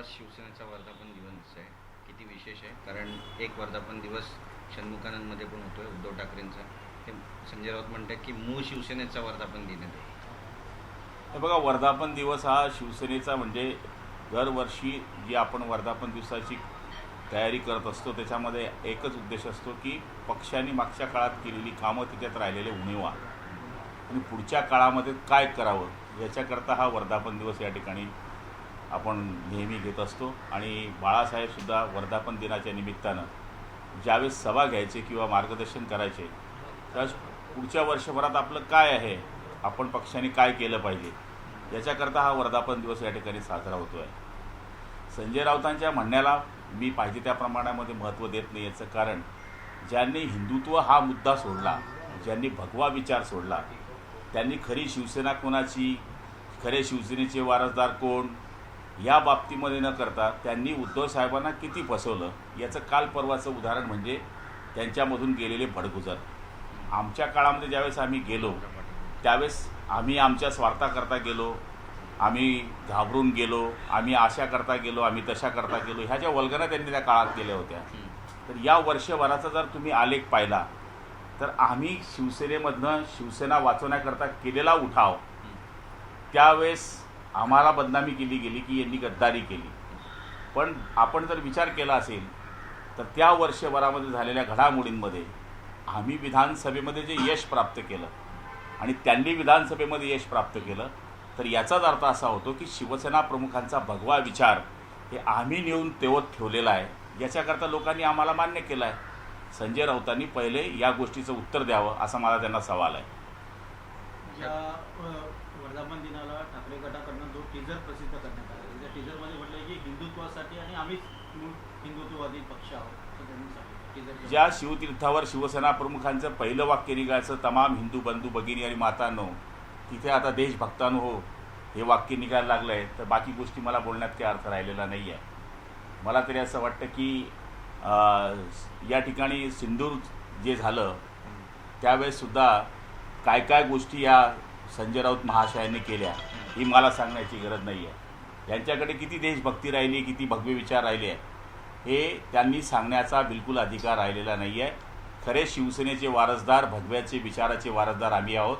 आज शिवसेनेचा वर्धापन दिवस आहे. किती विशेष आहे? कारण एक वर्धापन दिवस षण्मुखानंदमध्ये पण होतोय उद्धव ठाकरेंचा. ते संजय राऊत म्हणतात की मूळ शिवसेनेचा वर्धापन दिन आहे. बघा वर्धापन दिवस हा शिवसेनेचा म्हणजे दरवर्षी जी आपण वर्धापन दिवसाची तयारी करत असतो त्याच्यामध्ये एकच उद्देश असतो की पक्षाने मागच्या काळात केलेली कामं तिच्यात राहिलेले उणीवा. आणि पुढच्या काळामध्ये काय करावं याच्याकरता हा वर्धापन दिवस या ठिकाणी आपण नेहमी घेत असतो. आणि बाळासाहेबसुद्धा वर्धापन दिनाच्या निमित्तानं ज्यावेळेस सभा घ्यायचे किंवा मार्गदर्शन करायचे तर पुढच्या वर्षभरात आपलं काय आहे? आपण पक्षाने काय केलं पाहिजे? याच्याकरता हा वर्धापन दिवस या ठिकाणी साजरा होतो आहे संजय राऊतांच्या म्हणण्याला मी पाहिजे त्या प्रमाणामध्ये महत्त्व देत नाही याचं कारण ज्यांनी हिंदुत्व हा मुद्दा सोडला ज्यांनी भगवा विचार सोडला त्यांनी खरी शिवसेना कोणाची? खरे शिवसेनेचे वारसदार कोण? या बाबतीमध्ये न करता त्यांनी उद्धव साहेबांना किती फसवलं याचं काल परवाचं उदाहरण म्हणजे त्यांच्यामधून गेलेले भडगुजर आमच्या काळामध्ये ज्यावेळेस आम्ही गेलो त्यावेळेस आम्ही आमच्या स्वार्थाकरता गेलो आम्ही घाबरून गेलो आम्ही आशा करता गेलो आम्ही तशा करता गेलो ह्या ज्या वल्गना त्यांनी त्या काळात केल्या होत्या. तर या वर्षभराचा जर तुम्ही आलेख पाहिला तर आम्ही शिवसेनेमधनं शिवसेना वाचवण्याकरता केलेला उठाव त्यावेळेस आम्हाला बदनामी केली गेली की यांनी गद्दारी केली. पण आपण जर विचार केला असेल तर त्या वर्षभरामध्ये झालेल्या घडामोडींमध्ये आम्ही विधानसभेमध्ये जे यश प्राप्त केलं आणि त्यांनी विधानसभेमध्ये यश प्राप्त केलं तर याचाच अर्थ असा होतो की शिवसेना प्रमुखांचा भगवा विचार हे आम्ही नेऊन तेवत ठेवलेला आहे याच्याकरता लोकांनी आम्हाला मान्य केलं आहे. संजय राऊतांनी पहिले या गोष्टीचं उत्तर द्यावं असा मला त्यांना सवाल आहे या अ, वर्धापन दिनाला ठाकरे गटाकडनं जो टीजर प्रसिद्ध करण्यात आला. त्या टीजरमध्ये म्हटलंय की हिंदुत्वासाठी आणि आम्हीच हिंदुत्ववादी पक्ष आहोत असं त्यांनी सांगितलं. ज्या शिवतीर्थावर शिवसेना प्रमुखांचं पहिलं वाक्य निघायचं तमाम हिंदू बंधू भगिनी आणि मातांनो तिथे आता देशभक्तांनो हो हे वाक्य निघायला लागलं आहे तर बाकी गोष्टी मला बोलण्यात काही अर्थ राहिलेला नाही आहे मला तरी असं वाटतं की या ठिकाणी सिंदूर जे झालं त्यावेळेससुद्धा काय काय गोष्टी या संजय राऊत महाशयांनी केल्या. ही मला सांगण्याची गरज नाही आहे यांच्याकडे किती देशभक्ती राहिली किती भगवे विचार राहिले आहे हे त्यांनी सांगण्याचा बिलकुल अधिकार राहिलेला नाही आहे खरे शिवसेनेचे वारसदार भगव्याचे विचाराचे वारसदार आम्ही आहोत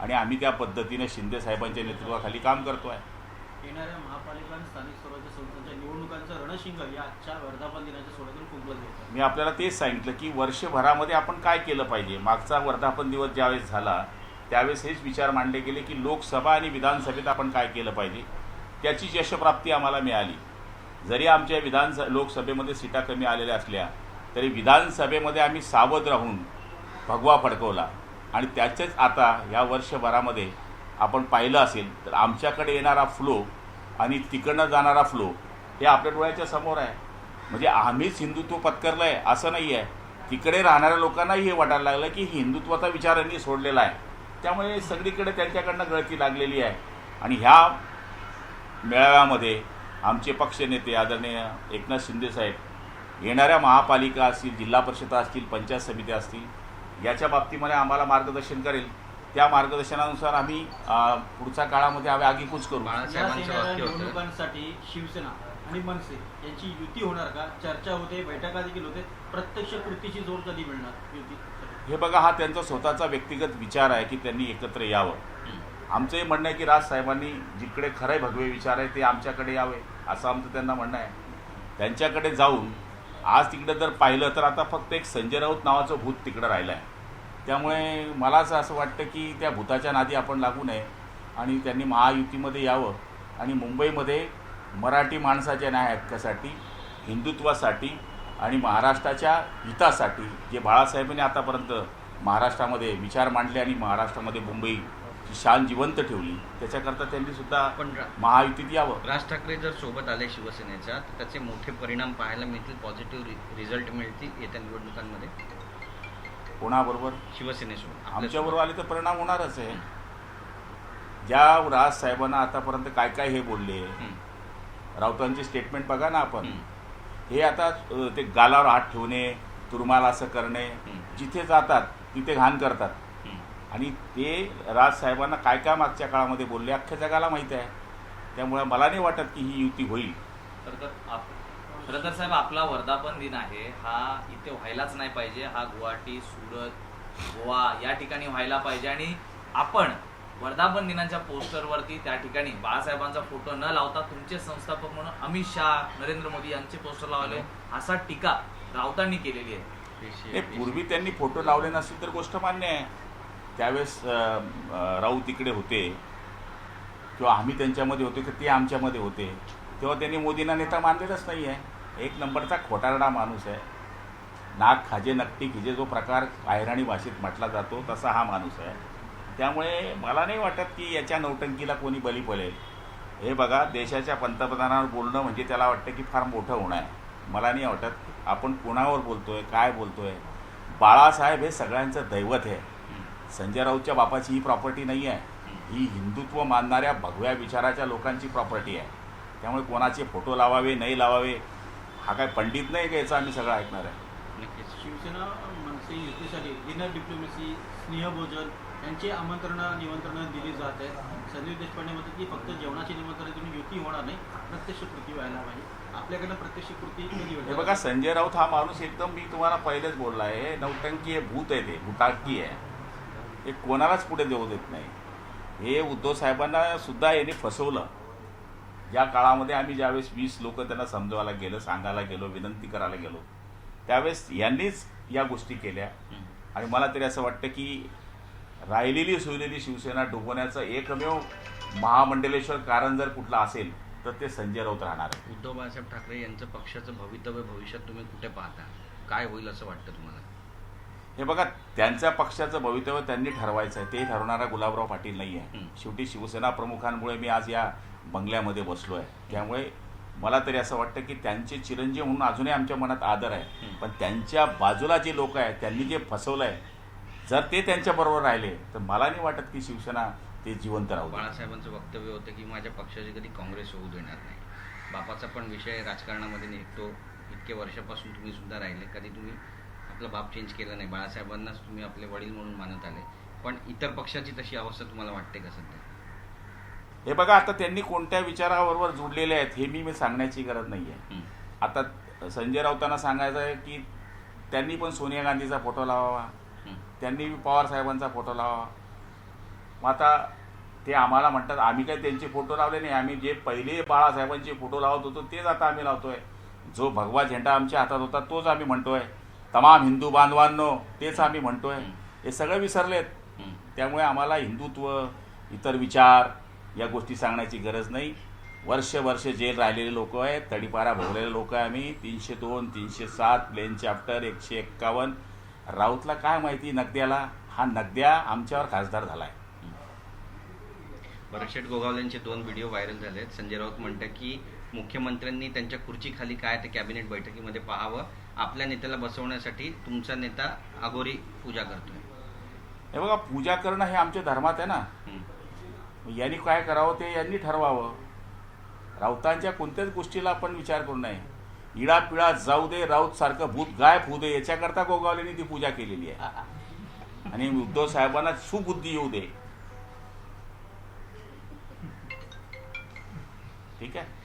आणि आम्ही त्या पद्धतीने शिंदे साहेबांच्या नेतृत्वाखाली काम करतो आहे येणाऱ्या महापालिका आणि स्थानिक स्वराज्य संस्थांच्या निवडणुकांचं रणशिंग या आजच्या वर्धापन दिनाच्या सोहळ्यातून मी आपल्याला तेच सांगितलं की वर्षभरामध्ये आपण काय केलं पाहिजे? मागचा वर्धापन दिवस ज्यावेळेस झाला त्यावेळेस हेच विचार मांडले गेले की लोकसभा आणि विधानसभेत आपण काय केलं पाहिजे? त्याची यशप्राप्ती आम्हाला मिळाली. जरी आमच्या विधानस लोकसभेमध्ये सीटा कमी आलेल्या असल्या तरी विधानसभेमध्ये आम्ही सावध राहून भगवा फडकवला. आणि त्याचेच आता या वर्षभरामध्ये आपण पाहिलं असेल तर आमच्याकडे येणारा फ्लो आणि तिकडनं जाणारा फ्लो हे आपल्या डोळ्याच्या समोर आहे. म्हणजे आम्हीच हिंदुत्व पत्करलं आहे असं नाही आहे तिकडे राहणाऱ्या लोकांनाही हे वाटायला लागलं की हिंदुत्वाचा विचार यांनी सोडलेला आहे. त्यामुळे सगळीकडे त्यांच्याकडनं गळती लागलेली आहे. आणि ह्या मेळाव्यामध्ये आमचे पक्षनेते आदरणीय एकनाथ शिंदेसाहेब येणाऱ्या महापालिका असतील जिल्हा परिषदा असतील पंचायत समित्या असतील याच्या बाबतीमध्ये आम्हाला मार्गदर्शन करेल. त्या मार्गदर्शनानुसार आम्ही पुढच्या काळामध्ये आम्ही आगीकूच करू. निवडणुकांसाठी शिवसेना आणि मनसे यांची युती होणार का? चर्चा होते बैठका देखील होते. प्रत्यक्ष कृतीची जोर कधी मिळणार? युती हे बघा हा त्यांचा स्वतःचा व्यक्तिगत विचार आहे की त्यांनी एकत्र यावं. आमचं हे म्हणणं आहे की राज साहेबांनी जिकडे खरे भगवे विचार आहे ते आमच्याकडे यावे असं आमचं त्यांना म्हणणं आहे. त्यांच्याकडे जाऊन आज तिकडे जर पाहिलं तर आता फक्त एक संजय राऊत नावाचं भूत तिकडं राहिलं आहे त्यामुळे मला असं असं वाटतं की त्या भूताच्या नादी आपण लागू नये आणि त्यांनी महायुतीमध्ये यावं आणि मुंबईमध्ये मराठी माणसाच्या न्याय हक्कासाठी हिंदुत्वासाठी आणि महाराष्ट्राच्या हितासाठी जे बाळासाहेबांनी आतापर्यंत महाराष्ट्रामध्ये विचार मांडले आणि महाराष्ट्रामध्ये मुंबईची शान जिवंत ठेवली त्याच्याकरता त्यांनी सुद्धा पण महायुतीत यावं. राज ठाकरे जर सोबत आले शिवसेनेच्या तर त्याचे मोठे परिणाम पाहायला मिळतील पॉझिटिव्ह रिझल्ट मिळतील येत्या निवडणुकांमध्ये? कोणाबरोबर? शिवसेनेसोबत आमच्याबरोबर आले तर परिणाम होणारच आहे. ज्या राज साहेबांना आतापर्यंत काय काय हे बोलले. राऊतांचे स्टेटमेंट बघा ना आपण. हे आता ते गालावर हात ठेवणे तुरुमाला असं करणे. जिथे जातात तिथे घाण करतात. आणि ते राज साहेबांना काय काय मागच्या काळामध्ये बोलले अख्ख्या जगाला माहीत आहे. त्यामुळे मला नाही वाटत की ही युती होईल. तर खरं तर साहेब आपला वर्धापन दिन आहे. हा इथे व्हायलाच नाही पाहिजे. हा गुवाहाटी सुरत गोवा या ठिकाणी व्हायला पाहिजे. आणि आपण वर्धापन दिनाच्या पोस्टरवरती त्या ठिकाणी बाळासाहेबांचा फोटो न लावता तुमचे संस्थापक म्हणून अमित शहा नरेंद्र मोदी यांचे पोस्टर लावले. असा टीका राऊतांनी केलेली आहे. पूर्वी त्यांनी फोटो लावले नसतील तर गोष्ट मान्य आहे. त्यावेळेस राऊत तिकडे होते. किंवा आम्ही त्यांच्यामध्ये होतो की ते आमच्यामध्ये होते. तेव्हा त्यांनी मोदींना नेता मानलेलंच नाही आहे. एक नंबरचा खोटारडा माणूस आहे. नाक खाजे नकटी खिजे जो प्रकार अहिराणी भाषेत म्हटला जातो तसा हा माणूस आहे. त्यामुळे मला नाही वाटत की याच्या नौटंकीला कोणी बली पडेल. हे बघा देशाच्या पंतप्रधानावर बोलणं म्हणजे त्याला वाटतं की फार मोठं होणं आहे. मला नाही वाटत. आपण कोणावर आहे काय बोलतो आहे बाळासाहेब हे सगळ्यांचं दैवत आहे. संजय राऊतच्या बापाची ही प्रॉपर्टी नाही आहे. ही हिंदुत्व मानणाऱ्या भगव्या विचाराच्या लोकांची प्रॉपर्टी आहे. त्यामुळे कोणाचे फोटो लावावे नाही लावावे हा काय पंडित नाही का याचा आम्ही सगळं ऐकणार आहे? शिवसेना मनसे युतीसाठी डिनर डिप्लोमसी स्नेहभोजन यांची आमंत्रणं निमंत्रणं दिली जात आहेत. संदीप देशपांडे म्हणतात की फक्त जेवणाची निमंत्रण तुम्ही युती होणार नाही प्रत्यक्ष कृती व्हायला पाहिजे. आपल्याकडनं प्रत्यक्ष कृती कधी हे बघा संजय राऊत हा माणूस एकदम मी तुम्हाला पहिलेच बोलला आहे नौटंकी आहे भूत आहे ते भूटाकी आहे. हे कोणालाच पुढे देऊ देत नाही. हे उद्धव साहेबांना सुद्धा यांनी फसवलं. या काळामध्ये आम्ही ज्यावेळेस वीस लोक त्यांना समजवायला गेलो सांगायला गेलो विनंती करायला गेलो त्यावेळेस यांनीच या गोष्टी केल्या. आणि मला तरी असं वाटतं की राहिलेली सोयलेली शिवसेना डुबवण्याचं एकमेव महामंडलेश्वर कारण जर कुठलं असेल तर ते संजय राऊत राहणार आहे उद्धव बाळासाहेब ठाकरे यांचं पक्षाचं भवितव्य भविष्यात तुम्ही कुठे पाहता? काय होईल असं वाटतं तुम्हाला? हे बघा त्यांच्या पक्षाचं भवितव्य त्यांनी ठरवायचं आहे. ते ठरवणारा गुलाबराव पाटील नाही आहे. शेवटी शिवसेना प्रमुखांमुळे मी आज या बंगल्यामध्ये बसलो आहे त्यामुळे मला तरी असं वाटतं की त्यांचे चिरंजीव म्हणून अजूनही आमच्या मनात आदर आहे. पण त्यांच्या बाजूला जे लोक आहेत त्यांनी जे फसवलं आहे जर ते त्यांच्याबरोबर राहिले तर मला नाही वाटत की शिवसेना ते जिवंत राहू. बाळासाहेबांचं वक्तव्य होतं की माझ्या पक्षाची कधी काँग्रेस होऊ देणार नाही. बापाचा पण विषय राजकारणामध्ये निघतो. इतके वर्षापासून तुम्ही सुद्धा राहिले. कधी तुम्ही आपला बाप चेंज केला नाही. बाळासाहेबांनाच तुम्ही आपले वडील म्हणून मानत आले. पण इतर पक्षाची तशी अवस्था तुम्हाला वाटते का सध्या? हे बघा आता त्यांनी कोणत्या विचाराबरोबर जुडलेले आहेत हे मी मी सांगण्याची गरज नाही आहे. आता संजय राऊतांना सांगायचं आहे की त्यांनी पण सोनिया गांधीचा फोटो लावावा. त्यांनी पवार साहेबांचा फोटो लावा. मग आता ते आम्हाला म्हणतात आम्ही काही त्यांचे फोटो लावले नाही आम्ही जे पहिले बाळासाहेबांचे फोटो लावत होतो तेच आता आम्ही लावतोय. जो भगवा झेंडा आमच्या हातात होता तोच आम्ही म्हणतोय. तमाम हिंदू बांधवांनो तेच आम्ही म्हणतोय. हे सगळं विसरलेत. त्यामुळे आम्हाला हिंदुत्व इतर विचार या गोष्टी सांगण्याची गरज नाही. वर्ष वर्ष जेल राहिलेले लोक आहेत तडीपारा भोगलेले लोक आहे आम्ही. तीनशे दोन तीनशे सात प्लेन चॅप्टर एकशे एक्कावन्न. राऊतला काय माहिती नगद्याला हा नगद्या आमच्यावर खासदार झाला आहे बरं शेठ गोगावलेंचे दोन व्हिडिओ व्हायरल झाले आहेत संजय राऊत म्हणतात की मुख्यमंत्र्यांनी त्यांच्या खुर्चीखाली काय ते कॅबिनेट बैठकीमध्ये पाहावं. आपल्या नेत्याला बसवण्यासाठी तुमचा नेता अघोरी पूजा करतोय. हे बघा पूजा करणं हे आमच्या धर्मात आहे ना. यांनी काय करावं ते यांनी ठरवावं. राऊतांच्या कोणत्याच गोष्टीला आपण विचार करू नये. इडापिडा जाऊ दे राऊत सारखं भूत गायब होऊ दे याच्याकरता गोगावलेने ती पूजा केलेली आहे. आणि उद्धव साहेबांना सुबुद्धी येऊ दे. ठीक आहे?